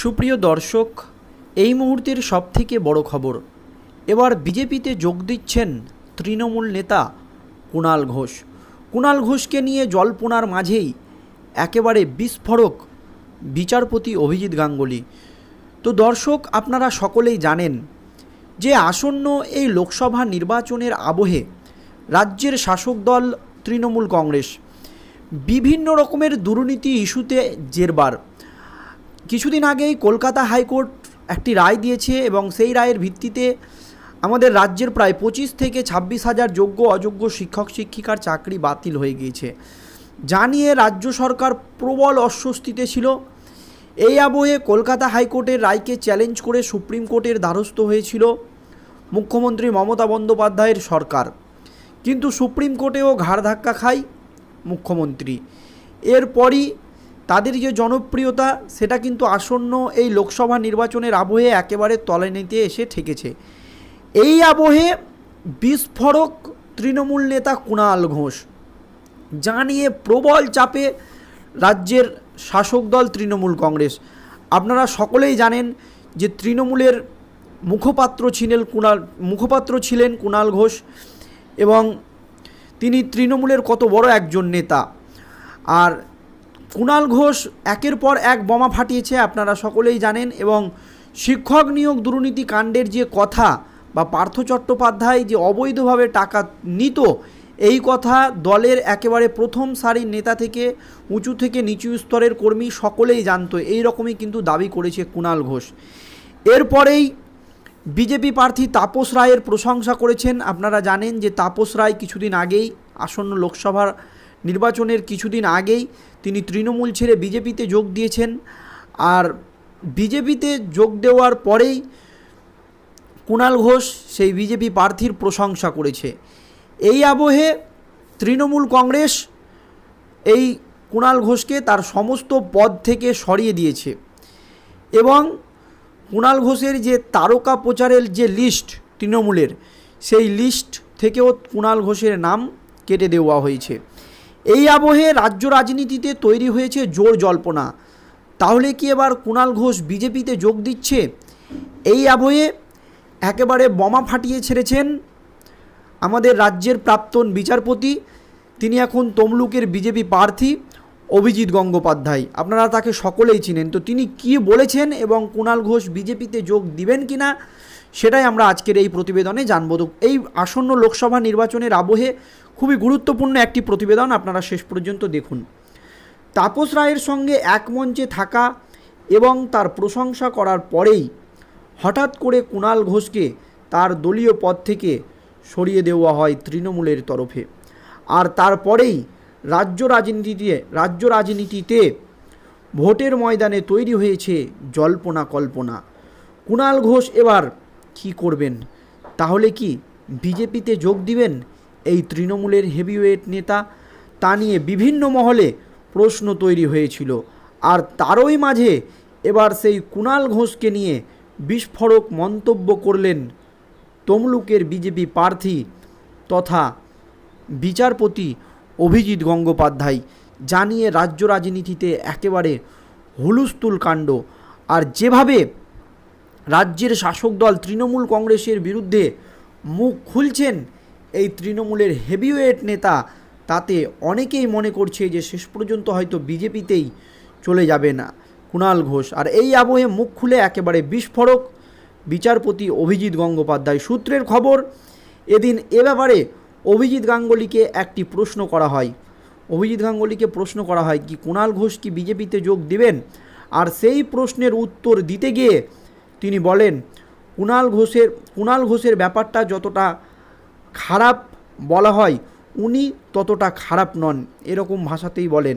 সুপ্রিয় দর্শক, এই মুহূর্তের সবথেকে বড় খবর। এবার বিজেপিতে যোগ দিচ্ছেন তৃণমূল নেতা কুণাল ঘোষ। কুণাল ঘোষকে নিয়ে জল্পনার মাঝেই একেবারে বিস্ফোরক বিচারপতি অভিজিৎ গাঙ্গুলি। তো দর্শক, আপনারা সকলেই জানেন যে আসন্ন এই লোকসভা নির্বাচনের আবহে রাজ্যের শাসক দল তৃণমূল কংগ্রেস। বিভিন্ন রকমের দুর্নীতি ইস্যুতে জেরবার। কিছুদিন আগেই কলকাতা হাইকোর্ট একটি রায় দিয়েছে এবং সেই রায়ের ভিত্তিতে আমাদের রাজ্যের প্রায় পঁচিশ থেকে ছাব্বিশ হাজার যোগ্য অযোগ্য শিক্ষক শিক্ষিকার চাকরি বাতিল হয়ে গিয়েছে। যা নিয়ে রাজ্য সরকার প্রবল অস্বস্তিতে ছিল। এই আবহে কলকাতা হাইকোর্টের রায়কে চ্যালেঞ্জ করে সুপ্রিম কোর্টের দ্বারস্থ হয়েছিল মুখ্যমন্ত্রী মমতা বন্দ্যোপাধ্যায়ের সরকার। কিন্তু সুপ্রিম কোর্টেও ঘাড় ধাক্কা খায় মুখ্যমন্ত্রী। এরপরই তাদের যে জনপ্রিয়তা, সেটা কিন্তু আসন্ন এই লোকসভা নির্বাচনের আবহে একেবারে তলানিতে এসে ঠেকেছে। এই আবহে বিস্ফোরক তৃণমূল নেতা কুণাল ঘোষ যা নিয়ে প্রবল চাপে রাজ্যের শাসক দল তৃণমূল কংগ্রেস। আপনারা সকলেই জানেন যে তৃণমূলের মুখপাত্র ছিলেন কুণাল, মুখপাত্র ছিলেন কুণাল ঘোষ এবং তিনি তৃণমূলের কত বড় একজন নেতা। আর কুণাল ঘোষ একের পর এক বোমা ফাটিয়েছে, আপনারা সকলেই জানেন, এবং শিক্ষক নিয়োগ দুর্নীতি কাণ্ডের যে কথা বা পার্থ চট্টোপাধ্যায় যে অবৈধভাবে টাকা নিত, এই কথা দলের একেবারে প্রথম সারির নেতা থেকে, উঁচু থেকে নিচু স্তরের কর্মী সকলেই জানতো। এই রকমই কিন্তু দাবি করেছে কুণাল ঘোষ। এরপরেই বিজেপি প্রার্থী তাপস রায়ের প্রশংসা করেছেন। আপনারা জানেন যে তাপস রায় কিছুদিন আগেই আসন্ন লোকসভার নির্বাচনের কিছুদিন আগেই তিনি তৃণমূল ছেড়ে বিজেপিতে যোগ দিয়েছেন। আর বিজেপিতে যোগ দেওয়ার পরেই কুণাল ঘোষ সেই বিজেপি প্রার্থীর প্রশংসা করেছে। এই আবহে তৃণমূল কংগ্রেস এই কুণাল ঘোষকে তার সমস্ত পদ থেকে সরিয়ে দিয়েছে এবং কুণাল ঘোষের যে তারকা প্রচারের যে লিস্ট তৃণমূলের, সেই লিস্ট থেকেও কুণাল ঘোষের নাম কেটে দেওয়া হয়েছে। এই আবহে রাজ্য রাজনীতিতে তৈরি হয়েছে জোর জল্পনা। তাহলে কি এবার কুণাল ঘোষ বিজেপিতে যোগ দিচ্ছে? এই আবহে একেবারে বোমা ফাটিয়ে ছেড়েছেন আমাদের রাজ্যের প্রাক্তন বিচারপতি, তিনি এখন তমলুকের বিজেপি প্রার্থী অভিজিৎ গঙ্গোপাধ্যায়। আপনারা তাকে সকলেই চিনেন। তো তিনি কি বলেছেন এবং কুণাল ঘোষ বিজেপিতে যোগ দিবেন কিনা? সেটাই আমরা আজকের এই প্রতিবেদনে জানব। এই আসন্ন লোকসভা নির্বাচনের আবহে খুবই গুরুত্বপূর্ণ একটি প্রতিবেদন আপনারা শেষ পর্যন্ত দেখুন। তাপস রায়ের সঙ্গে এক মঞ্চে থাকা এবং তার প্রশংসা করার পরেই হঠাৎ করে কুণাল ঘোষকে তার দলীয় পদ থেকে সরিয়ে দেওয়া হয় তৃণমূলের তরফে। আর তারপরেই রাজ্য রাজনীতিতে রাজ্য রাজনীতিতে ভোটের ময়দানে তৈরি হয়েছে জল্পনা কল্পনা। কুণাল ঘোষ এবার কি করবেন? তাহলে কি বিজেপিতে যোগ দিবেন? এই তৃণমূলের হেভিওয়েট নেতা, তা নিয়ে বিভিন্ন মহলে প্রশ্ন তৈরি হয়েছিল। আর তারই মাঝে এবার সেই কুণাল ঘোষকে নিয়ে বিস্ফোরক মন্তব্য করলেন তমলুকের বিজেপি প্রার্থী তথা বিচারপতি অভিজিৎ গঙ্গোপাধ্যায়, জানিয়ে রাজ্য রাজনীতিতে একেবারে হুলুস্থুল কাণ্ড। আর যেভাবে রাজ্যের শাসক দল তৃণমূল কংগ্রেসের বিরুদ্ধে মুখ খুলছেন এই তৃণমূলের হেভিওয়েট নেতা। তাতে অনেকেই মনে করছে যে শেষ পর্যন্ত হয়তো বিজেপিতেই চলে যাবে না। কুণাল ঘোষ, আর এই আবহে মুখ খুলে একেবারে বিস্ফোরক বিচারপতি অভিজিৎ গঙ্গোপাধ্যায়। সূত্রের খবর, এদিন এ ব্যাপারে অভিজিৎ গাঙ্গুলিকে একটি প্রশ্ন করা হয়। অভিজিৎ গাঙ্গুলিকে প্রশ্ন করা হয়, কি কুণাল ঘোষ কি বিজেপিতে যোগ দিবেন? আর সেই প্রশ্নের উত্তর দিতে গিয়ে তিনি বলেন কুণাল ঘোষের কুণাল ঘোষের ব্যাপারটা যতটা খারাপ বলা হয়, উনি ততটা খারাপ নন, এরকম ভাষাতেই বলেন।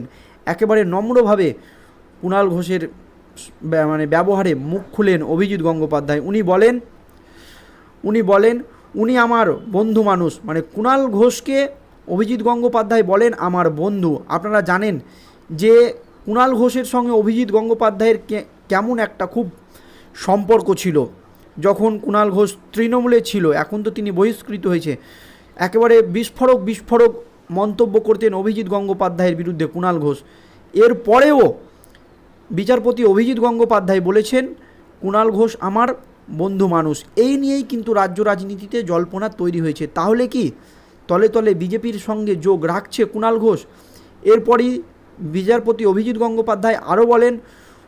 একেবারে নম্রভাবে কুণাল ঘোষের মানে ব্যবহারে মুখ খুলেন অভিজিৎ গঙ্গোপাধ্যায়। উনি বলেন উনি বলেন, উনি আমার বন্ধু মানুষ। মানে কুণাল ঘোষকে অভিজিৎ গঙ্গোপাধ্যায় বলেন, আমার বন্ধু। আপনারা জানেন যে কুণাল ঘোষের সঙ্গে অভিজিৎ গঙ্গোপাধ্যায়ের কেমন একটা খুব সম্পর্ক ছিল। যখন কুণাল ঘোষ তৃণমূলে ছিল, এখন তো তিনি বহিষ্কৃত হয়েছে। একেবারে বিস্ফোরক বিস্ফোরক মন্তব্য করতেন অভিজিৎ গঙ্গোপাধ্যায়ের বিরুদ্ধে কুণাল ঘোষ। এর পরেও বিচারপতি অভিজিৎ গঙ্গোপাধ্যায় বলেছেন কুণাল ঘোষ আমার বন্ধু মানুষ। এই নিয়েই কিন্তু রাজ্য রাজনীতিতে জল্পনা তৈরি হয়েছে। তাহলে কি তলে তলে বিজেপির সঙ্গে যোগ রাখছে কুণাল ঘোষ? এরপরই বিচারপতি অভিজিৎ গঙ্গোপাধ্যায় আরও বলেন,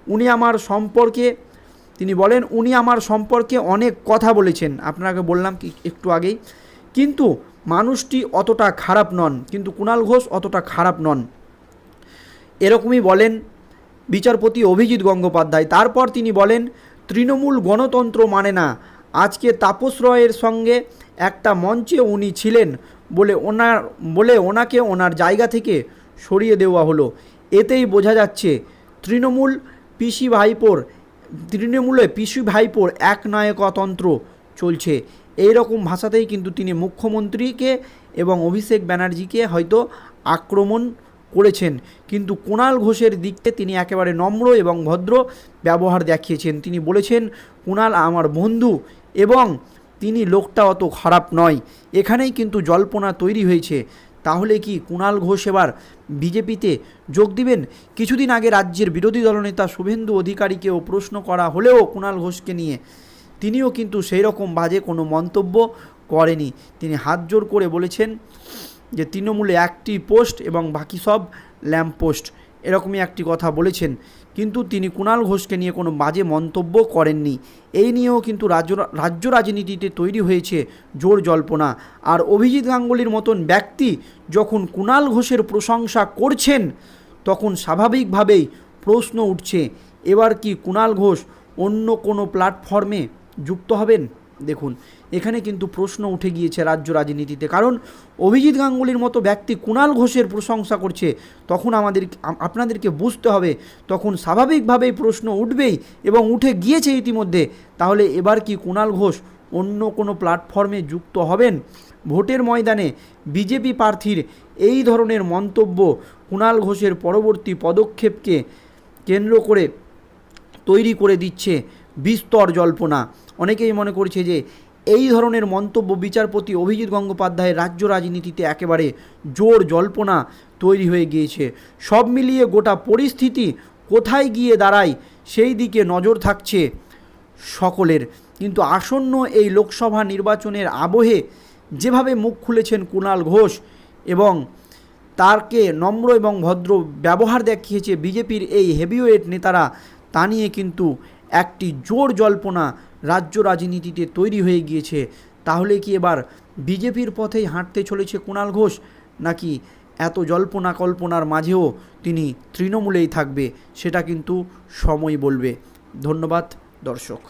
উনি আমার সম্পর্কে তিনি বলেন, উনি আমার সম্পর্কে অনেক কথা বলেছেন। আপনাকে বললাম কি একটু আগেই। কিন্তু মানুষটি অতটা খারাপ নন, কিন্তু কুণাল ঘোষ অতটা খারাপ নন। এরকমই বলেন বিচারপতি অভিজিৎ গঙ্গোপাধ্যায়। তারপর তিনি বলেন, তৃণমূল গণতন্ত্র মানে না, আজকে তাপস রয়ের সঙ্গে একটা মঞ্চে উনি ছিলেন বলে ওনার, বলে ওনাকে ওনার জায়গা থেকে সরিয়ে দেওয়া হলো। এতেই বোঝা যাচ্ছে, তৃণমূল পিসি ভাইপোর তৃণমূলে পিসি ভাইপোর একনায়কতন্ত্র চলছে। এই রকম ভাষাতেই কিন্তু তিনি মুখ্যমন্ত্রীকে এবং অভিষেক ব্যানার্জিকে হয়তো আক্রমণ করেছেন। কিন্তু কুণাল ঘোষের দিকতে তিনি একেবারে নম্র এবং ভদ্র ব্যবহার দেখিয়েছেন। তিনি বলেছেন, কুণাল আমার বন্ধু এবং তিনি লোকটা অত খারাপ নয়। এখানেই কিন্তু জল্পনা তৈরি হয়েছে। তাহলে কি কুণাল ঘোষ এবার বিজেপিতে যোগ দিবেন? কিছুদিন আগে রাজ্যের বিরোধী দলনেতা শুভেন্দু অধিকারীকেও প্রশ্ন করা হলেও কুণাল ঘোষকে নিয়ে তিনিও কিন্তু সেই রকম বাজে কোনো মন্তব্য করেনি। তিনি হাত জোর করে বলেছেন যে তৃণমূলে একটি পোস্ট এবং বাকি সব ল্যাম্প পোস্ট এরকমই একটি কথা বলেছেন কিন্তু তিনি কুণাল ঘোষকে নিয়ে কোনো বাজে মন্তব্য করেননি। এই নিয়েও কিন্তু রাজ্য রাজ্য রাজনীতিতে তৈরি হয়েছে জোর জল্পনা। আর অভিজিৎ গাঙ্গুলির মতন ব্যক্তি যখন কুণাল ঘোষের প্রশংসা করছেন, তখন স্বাভাবিকভাবেই প্রশ্ন উঠছে, এবার কি কুণাল ঘোষ অন্য কোনো প্ল্যাটফর্মে যুক্ত হবেন? দেখুন, এখানে কিন্তু প্রশ্ন উঠে গিয়েছে রাজ্য রাজনীতিতে। কারণ অভিজিৎ গাঙ্গুলির মতো ব্যক্তি কুণাল ঘোষের প্রশংসা করছে, তখন আমাদের আপনাদেরকে বুঝতে হবে, তখন স্বাভাবিকভাবেই প্রশ্ন উঠবেই এবং উঠে গিয়েছে ইতিমধ্যে। তাহলে এবার কি কুণাল ঘোষ অন্য কোনো প্ল্যাটফর্মে যুক্ত হবেন? ভোটের ময়দানে বিজেপি প্রার্থীর এই ধরনের মন্তব্য কুণাল ঘোষের পরবর্তী পদক্ষেপকে কেন্দ্র করে তৈরি করে দিচ্ছে বিস্তর জল্পনা। অনেকেই মনে করছে যে, এই ধরনের মন্তব্য বিচারপতি অভিজিৎ গঙ্গোপাধ্যায়ের রাজ্য রাজনীতিতে একেবারে জোর জল্পনা তৈরি হয়ে গিয়েছে। সব মিলিয়ে গোটা পরিস্থিতি কোথায় গিয়ে দাঁড়ায়, সেই দিকে নজর থাকছে সকলের। কিন্তু আসন্ন এই লোকসভা নির্বাচনের আবহে যেভাবে মুখ খুলেছেন কুণাল ঘোষ এবং তারকে নম্র এবং ভদ্র ব্যবহার দেখিয়েছে বিজেপির এই হেভিওয়েট নেতারা, তা নিয়ে কিন্তু একটি জোর জল্পনা রাজ্য রাজনীতিতে তৈরি হয়ে গিয়েছে। তাহলে কি এবার বিজেপির পথেই হাঁটতে চলেছে কুণাল ঘোষ? নাকি এত জল্পনা কল্পনার মাঝেও তিনি তৃণমূলেই থাকবে? সেটা কিন্তু সময় বলবে। ধন্যবাদ, দর্শক।